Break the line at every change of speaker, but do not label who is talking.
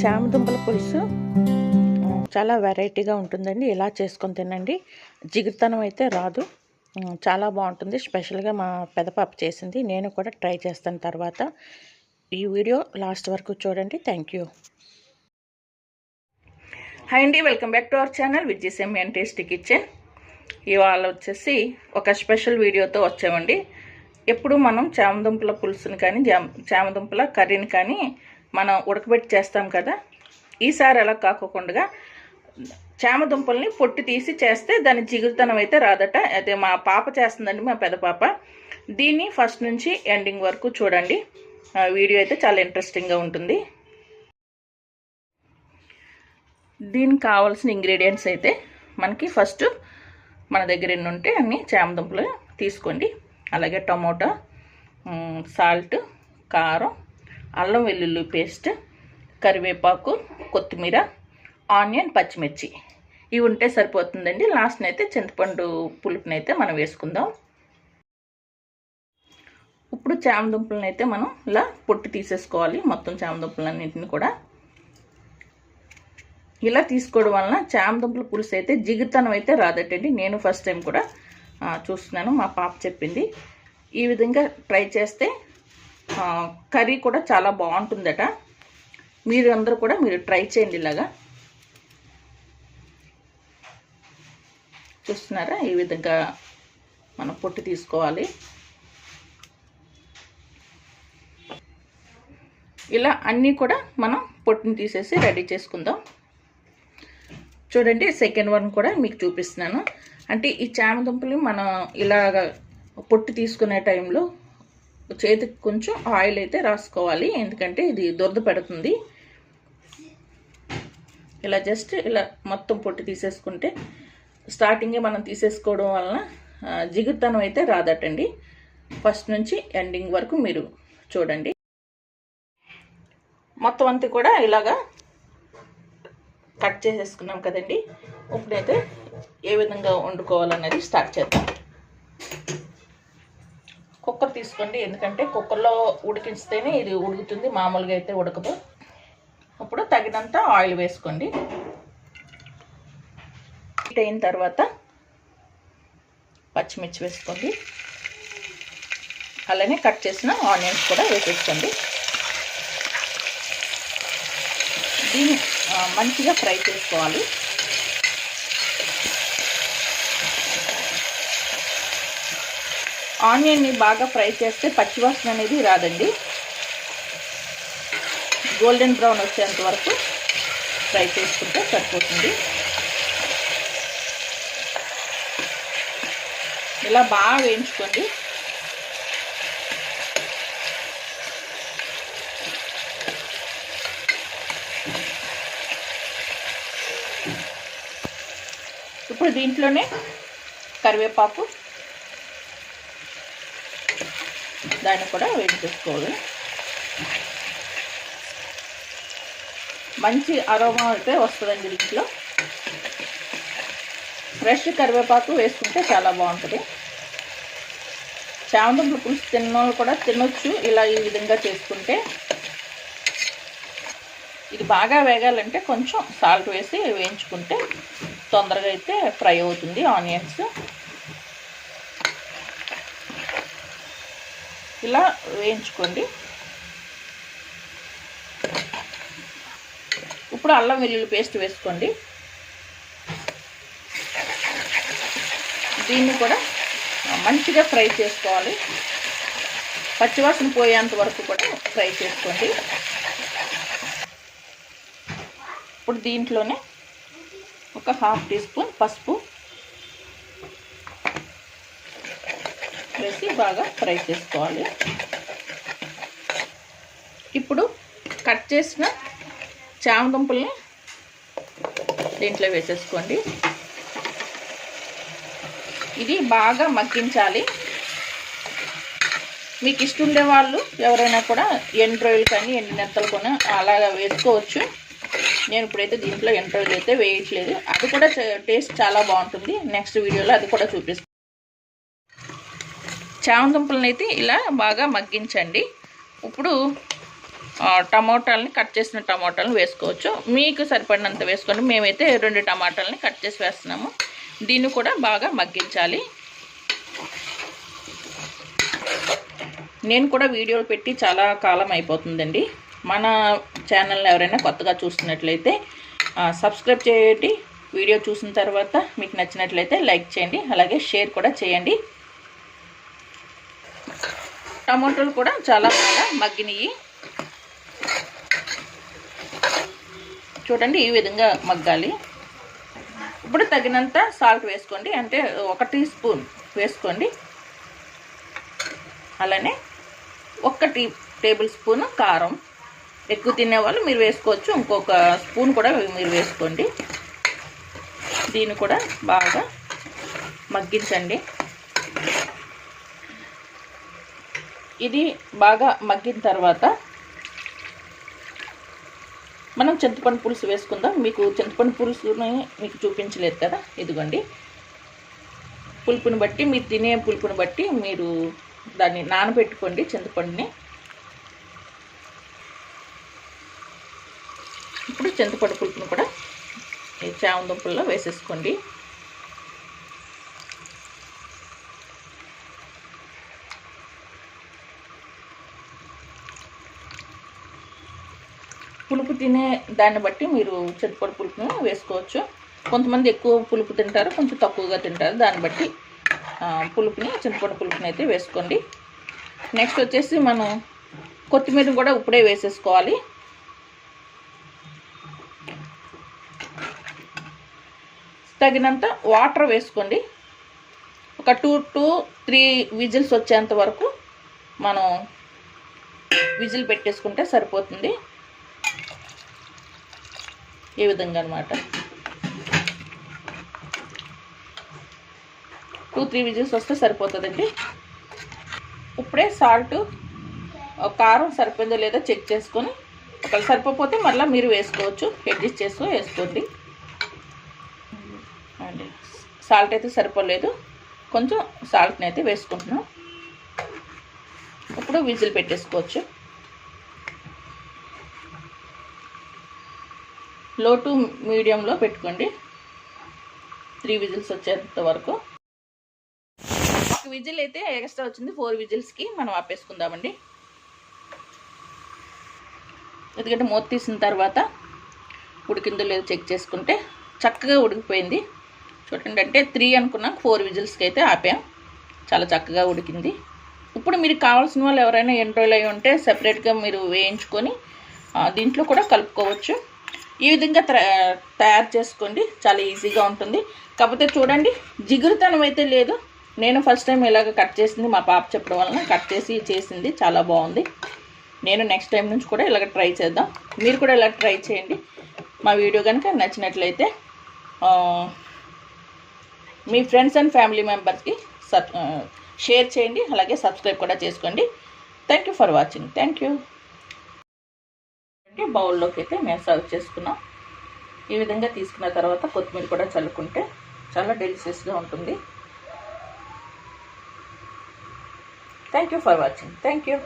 చామదుంపల పులుసు. చాలా వెరైటీగా ఉంటుందండి. ఇలా చేసుకొని తినండి. జిగురుతనం అయితే రాదు. చాలా బాగుంటుంది. స్పెషల్గా మా పెదపాప చేసింది. నేను కూడా ట్రై చేస్తాను తర్వాత. ఈ వీడియో లాస్ట్ వరకు చూడండి. Thank you. హాయ్ అండి. Welcome back to our channel విజయసేమ్ and tasty kitchen. ఇవాళ వచ్చేసి ఒక స్పెషల్ వీడియోతో వచ్చామండి. ఎప్పుడు మనం చామదుంపల పులుసుని కానీ జామ చామదుంపల కర్రీని కానీ మనం ఉడకబెట్టి చేస్తాం కదా ఈసారి అలా కాకోకుండా చామదుంపల్ని పొట్టి తీసి చేస్తే దాని జిగురుతనం అయితే రాదట. అదే మా పాప చేస్తుందండి మా పెద్ద పాప. దీన్ని ఫస్ట్ నుంచి ఎండింగ్ వరకు చూడండి. వీడియో అయితే చాలా ఇంట్రెస్టింగ్గా ఉంటుంది. దీనికి కావాల్సిన ఇంగ్రీడియంట్స్ అయితే మనకి ఫస్ట్ మన దగ్గర ఎన్ని ఉంటే అన్ని చామదుంపలు తీసుకోండి. అలాగే టమోటా సాల్ట్ కారం అల్లం వెల్లుల్లి పేస్ట్ కరివేపాకు కొత్తిమీర ఆనియన్ పచ్చిమిర్చి. ఇవి ఉంటే సరిపోతుందండి. లాస్ట్ని అయితే చింతపండు పులుపునైతే మనం వేసుకుందాం. ఇప్పుడు చామదుంపలను అయితే మనం ఇలా పొట్టి తీసేసుకోవాలి. మొత్తం చామదుంపలన్నింటిని కూడా. ఇలా తీసుకోవడం వలన చామదుంపల పులుసు అయితే జిగుతనం అయితే రాదటండి. నేను ఫస్ట్ టైం కూడా చూస్తున్నాను. మా పాప చెప్పింది. ఈ విధంగా ట్రై చేస్తే కర్రీ కూడా చాలా బాగుంటుందట. మీరు అందరూ కూడా మీరు ట్రై చేయండి ఇలాగా. చూస్తున్నారా? ఈ విధంగా మనం పొట్టు తీసుకోవాలి. ఇలా అన్నీ కూడా మనం పొట్టుని తీసేసి రెడీ చేసుకుందాం. చూడండి సెకండ్ వన్ కూడా మీకు చూపిస్తున్నాను. అంటే ఈ చామ దుంపలు మనం ఇలాగ పొట్టు తీసుకునే టైంలో చేతికి కొంచెం ఆయిల్ అయితే రాసుకోవాలి. ఎందుకంటే ఇది దురద పెడుతుంది. ఇలా జస్ట్ ఇలా మొత్తం పొట్టు తీసేసుకుంటే స్టార్టింగే మనం తీసేసుకోవడం వలన జిగుతనం అయితే రాదటండి. ఫస్ట్ నుంచి ఎండింగ్ వరకు మీరు చూడండి. మొత్తం అంతా కూడా ఇలాగా కట్ చేసేసుకున్నాం కదండి. ఇప్పుడైతే ఏ విధంగా వండుకోవాలనేది స్టార్ట్ చేద్దాం. కుక్కర్ తీసుకోండి. ఎందుకంటే కుక్కర్లో ఉడికిస్తేనే ఇది ఉడుకుతుంది. మామూలుగా అయితే ఉడకదు. ఇప్పుడు తగినంత ఆయిల్ వేసుకోండి. హీట్ అయిన తర్వాత పచ్చిమిర్చి వేసుకోండి. అలానే కట్ చేసిన ఆనియన్స్ కూడా వేసేసుకోండి. దీన్ని మంచిగా ఫ్రై చేసుకోవాలి. ఆనియన్ని బాగా ఫ్రై చేస్తే పచ్చివాసన అనేది రాదండి. గోల్డెన్ బ్రౌన్ వచ్చేంత వరకు ఫ్రై చేసుకుంటే సరిపోతుంది. ఇలా బాగా వేయించుకోండి. ఇప్పుడు దీంట్లోనే కరివేపాకు దాన్ని కూడా వేయించేసుకోవాలి మంచి అరోమా అయితే వస్తుందండి దీంట్లో ఫ్రెష్ కరివేపాకు వేసుకుంటే చాలా బాగుంటుంది. చామదుంపల పులుసు తిన్న వాళ్ళు కూడా తినొచ్చు. ఇలా ఈ విధంగా చేసుకుంటే ఇది బాగా వేగాలంటే కొంచెం సాల్ట్ వేసి వేయించుకుంటే తొందరగా అయితే ఫ్రై అవుతుంది. ఆనియన్స్ ఇలా వేయించుకోండి. ఇప్పుడు అల్లం వెల్లుల్లి పేస్ట్ వేసుకోండి. దీన్ని కూడా మంచిగా ఫ్రై చేసుకోవాలి. పచ్చివాసన పోయేంత వరకు కూడా ఫ్రై చేసుకోండి. ఇప్పుడు దీంట్లోనే ఒక హాఫ్ టీ స్పూన్ పసుపు వేసి బాగా ఫ్రై చేసుకోవాలి. ఇప్పుడు కట్ చేసిన చామదుంపల్ని దీంట్లో వేసేసుకోండి. ఇది బాగా మగ్గించాలి. మీకు ఇష్టం ఉండే వాళ్ళు ఎవరైనా కూడా ఎండు రొయ్యలు కానీ ఎండు నెత్తలు కానీ అలాగా వేసుకోవచ్చు. నేను ఇప్పుడైతే దీంట్లో ఎండు రొయ్యలు అయితే వేయట్లేదు. అది కూడా టేస్ట్ చాలా బాగుంటుంది. నెక్స్ట్ వీడియోలో అది కూడా చూపిస్తాను చామదుంపలను అయితే ఇలా బాగా మగ్గించండి. ఇప్పుడు టమోటాలని కట్ చేసిన టమోటాలను వేసుకోవచ్చు. మీకు సరిపడినంత వేసుకోండి. మేమైతే రెండు టమాటాలని కట్ చేసి వేస్తున్నాము. దీన్ని కూడా బాగా మగ్గించాలి. నేను కూడా వీడియోలు పెట్టి చాలా కాలం అయిపోతుందండి. మన ఛానల్ని ఎవరైనా కొత్తగా చూస్తున్నట్లయితే సబ్స్క్రైబ్ చేయండి. వీడియో చూసిన తర్వాత మీకు నచ్చినట్లయితే లైక్ చేయండి. అలాగే షేర్ కూడా చేయండి. టమాటోలు కూడా చాలా బాగా మగ్గినాయి. చూడండి ఈ విధంగా మగ్గాలి. ఇప్పుడు తగినంత సాల్ట్ వేసుకోండి. అంటే ఒక టీ స్పూన్ వేసుకోండి. అలానే ఒక్క టీ టేబుల్ స్పూన్ కారం. ఎక్కువ తినేవాళ్ళు మీరు వేసుకోవచ్చు. ఇంకొక స్పూన్ కూడా మీరు వేసుకోండి. దీన్ని కూడా బాగా మగ్గించండి. ఇది బాగా మగ్గిన తర్వాత మనం చింతపండు పులుసు వేసుకుందాం. మీకు చింతపండు పులుసుని మీకు చూపించలేదు కదా? ఇదిగోండి. పులుపుని బట్టి మీరు తినే పులుపుని బట్టి మీరు దాన్ని నానబెట్టుకోండి చింతపండుని. ఇప్పుడు చింతపండు పులుపుని కూడా చామ దుంపల్లో వేసేసుకోండి. పులుపు తినే దాన్ని బట్టి మీరు చింతపండు పులుపును వేసుకోవచ్చు. కొంతమంది ఎక్కువ పులుపు తింటారు కొంచెం తక్కువగా తింటారు. దాన్ని బట్టి పులుపుని చింతపండు పులుపుని అయితే వేసుకోండి. నెక్స్ట్ వచ్చేసి మనం కొత్తిమీర కూడా ఇప్పుడే వేసేసుకోవాలి. తగినంత వాటర్ వేసుకోండి. ఒక టూ టు త్రీ విజిల్స్ వచ్చేంత వరకు మనం విజిల్ పెట్టేసుకుంటే సరిపోతుంది. ఈ విధంగా అనమాట టూ త్రీ విజిల్స్ వస్తే సరిపోతుందండి. ఇప్పుడే సాల్ట్ కారం సరిపోయిందో లేదో చెక్ చేసుకొని ఒకవేళ సరిపోతే మళ్ళీ మీరు వేసుకోవచ్చు అడ్జస్ట్ చేసుకొని వేసుకోండి. సాల్ట్ అయితే సరిపోలేదు. కొంచెం సాల్ట్ని అయితే వేసుకుంటున్నాం. ఇప్పుడు విజిల్ పెట్టేసుకోవచ్చు. లో టు మీడియంలో పెట్టుకోండి. త్రీ విజిల్స్ వచ్చేంత వరకు. ఒక విజిల్ అయితే ఎక్స్ట్రా వచ్చింది. ఫోర్ విజిల్స్కి మనం ఆపేసుకుందామండి. ఎందుకంటే మూత తీసిన తర్వాత ఉడికిందో లేదో చెక్ చేసుకుంటే చక్కగా ఉడికిపోయింది. చూడండి అంటే త్రీ అనుకున్నాం ఫోర్ విజిల్స్కి అయితే ఆపాం. చాలా చక్కగా ఉడికింది. ఇప్పుడు మీరు కావాల్సిన వాళ్ళు ఎవరైనా ఎండ్రోల్ అయి ఉంటే సపరేట్గా మీరు వేయించుకొని దీంట్లో కూడా కలుపుకోవచ్చు. ఈ విధంగా తయారు చేసుకోండి. చాలా ఈజీగా ఉంటుంది. కాకపోతే చూడండి జిగురుతనం అయితే లేదు. నేను ఫస్ట్ టైం ఇలాగ కట్ చేసింది మా పాప చెప్పడం వలన కట్ చేసి చేసింది. చాలా బాగుంది. నేను నెక్స్ట్ టైం నుంచి కూడా ఇలాగ ట్రై చేద్దాం. మీరు కూడా ఇలా ట్రై చేయండి. మా వీడియో కనుక నచ్చినట్లయితే మీ ఫ్రెండ్స్ అండ్ ఫ్యామిలీ మెంబర్స్కి సబ్ షేర్ చేయండి. అలాగే సబ్స్క్రైబ్ కూడా చేసుకోండి. Thank you for watching. Thank you బౌల్లోకి అయితే మేము సర్వ్ చేసుకున్నాం. ఈ విధంగా తీసుకున్న తర్వాత కొత్తిమీర కూడా చల్లుకుంటే చాలా డెలిషియస్గా ఉంటుంది. Thank you for watching thank you